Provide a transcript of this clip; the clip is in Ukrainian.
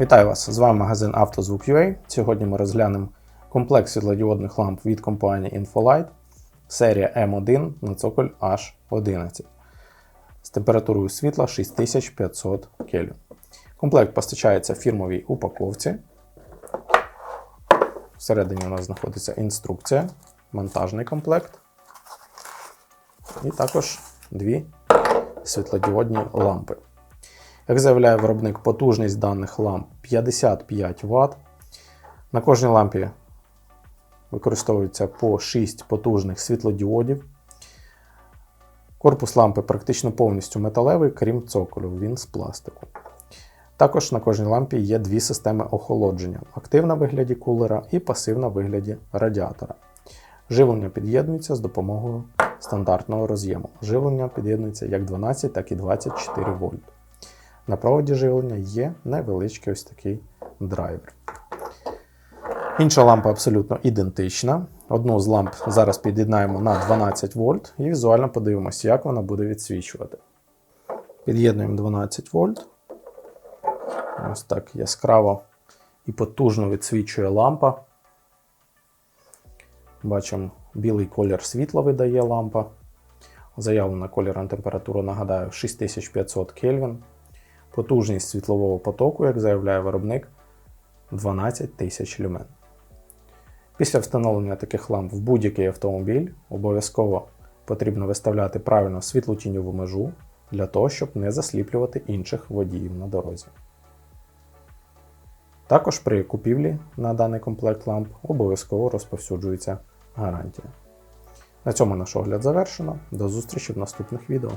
Вітаю вас! З вами магазин «Автозвук.UA». Сьогодні ми розглянемо комплект світлодіодних ламп від компанії Infolight, серія M1 на цоколь H11 з температурою світла 6500 Кельвін. Комплект постачається в фірмовій упаковці. Всередині у нас знаходиться інструкція, монтажний комплект. І також дві світлодіодні лампи. Як заявляє виробник, потужність даних ламп 55 Вт. На кожній лампі використовується по 6 потужних світлодіодів. Корпус лампи практично повністю металевий, крім цоколю, він з пластику. Також на кожній лампі є дві системи охолодження: активна в вигляді кулера і пасивна в вигляді радіатора. Живлення під'єднується з допомогою стандартного роз'єму. Живлення під'єднується як 12, так і 24 вольт. На проводі живлення є невеличкий ось такий драйвер. Інша лампа абсолютно ідентична. Одну з ламп зараз під'єднаємо на 12 вольт і візуально подивимося, як вона буде відсвічувати. Під'єднуємо 12 вольт. Ось так яскраво і потужно відсвічує лампа. Бачимо, білий колір світла видає лампа. Заявлена кольорна температура, нагадаю, 6500 Кельвін. Потужність світлового потоку, як заявляє виробник, 12 тисяч люмен. Після встановлення таких ламп в будь-який автомобіль обов'язково потрібно виставляти правильно світлотіньову межу для того, щоб не засліплювати інших водіїв на дорозі. Також при купівлі на даний комплект ламп обов'язково розповсюджується гарантія. На цьому наш огляд завершено. До зустрічі в наступних відео.